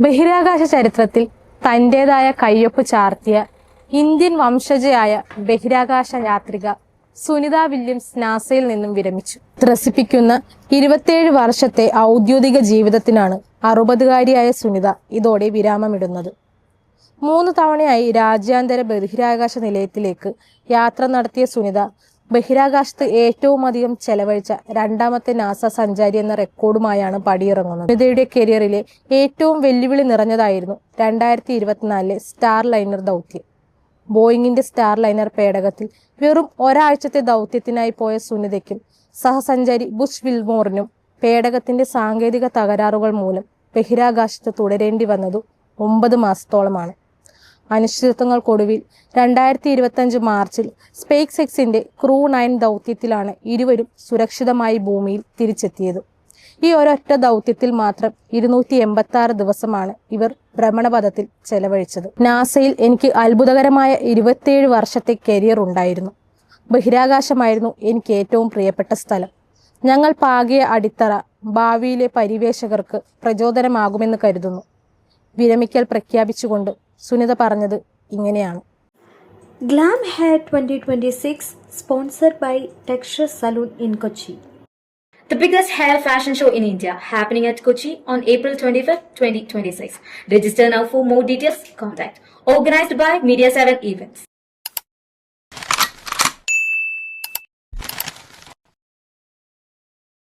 ബഹിരാകാശ ചരിത്രത്തിൽ തന്റെതായ കയ്യൊപ്പ് ചാർത്തിയ ഇന്ത്യൻ വംശജയായ ബഹിരാകാശ യാത്രിക സുനിത വില്യംസ് നാസയിൽ നിന്നും വിരമിച്ചു. ത്രസിപ്പിക്കുന്ന ഇരുപത്തിയേഴ് വർഷത്തെ ഔദ്യോഗിക ജീവിതത്തിനാണ് അറുപതുകാരിയായ സുനിത ഇതോടെ വിരാമമിടുന്നത്. മൂന്ന് തവണയായി രാജ്യാന്തര ബഹിരാകാശ നിലയത്തിലേക്ക് യാത്ര നടത്തിയ സുനിത ബഹിരാകാശത്ത് ഏറ്റവും അധികം ചെലവഴിച്ച രണ്ടാമത്തെ നാസ സഞ്ചാരി എന്ന റെക്കോർഡുമായാണ് പടിയിറങ്ങുന്നത്. വനിതയുടെ കരിയറിലെ ഏറ്റവും വെല്ലുവിളി നിറഞ്ഞതായിരുന്നു രണ്ടായിരത്തി ഇരുപത്തിനാലിലെ സ്റ്റാർ ലൈനർ ദൗത്യം. ബോയിങ്ങിന്റെ സ്റ്റാർ ലൈനർ പേടകത്തിൽ വെറും ഒരാഴ്ചത്തെ ദൗത്യത്തിനായി പോയ സുനിതയ്ക്കും സഹസഞ്ചാരി ബുഷ് വിൽമോറിനും പേടകത്തിന്റെ സാങ്കേതിക തകരാറുകൾ മൂലം ബഹിരാകാശത്ത് തുടരേണ്ടി വന്നതും ഒമ്പത് മാസത്തോളമാണ്. അനിശ്ചിതത്വങ്ങൾക്കൊടുവിൽ രണ്ടായിരത്തി ഇരുപത്തഞ്ച് മാർച്ചിൽ സ്പേക്സ് എക്സിന്റെ ക്രൂ നയൻ ദൗത്യത്തിലാണ് ഇരുവരും സുരക്ഷിതമായി ഭൂമിയിൽ തിരിച്ചെത്തിയത്. ഈ ഒരൊറ്റ ദൗത്യത്തിൽ മാത്രം ഇരുന്നൂറ്റി എൺപത്തി ആറ് ദിവസമാണ് ഇവർ ഭ്രമണപഥത്തിൽ ചെലവഴിച്ചത്. നാസയിൽ എനിക്ക് അത്ഭുതകരമായ ഇരുപത്തിയേഴ് വർഷത്തെ കരിയർ ഉണ്ടായിരുന്നു. ബഹിരാകാശമായിരുന്നു എനിക്ക് ഏറ്റവും പ്രിയപ്പെട്ട സ്ഥലം. ഞങ്ങൾ പാകിയ അടിത്തറ ഭാവിയിലെ പരിവേഷകർക്ക് പ്രചോദനമാകുമെന്ന് കരുതുന്നു. വിരമിക്കൽ പ്രഖ്യാപിച്ചുകൊണ്ട് സുനിത പറഞ്ഞത് ഇങ്ങനെയാണ് glam hair twenty twenty six sponsored by texture salon in Kochi The biggest hair fashion show in India happening at Kochi on April 25, 2026. Register now for more details. Contact. Organized by Media 7 Events.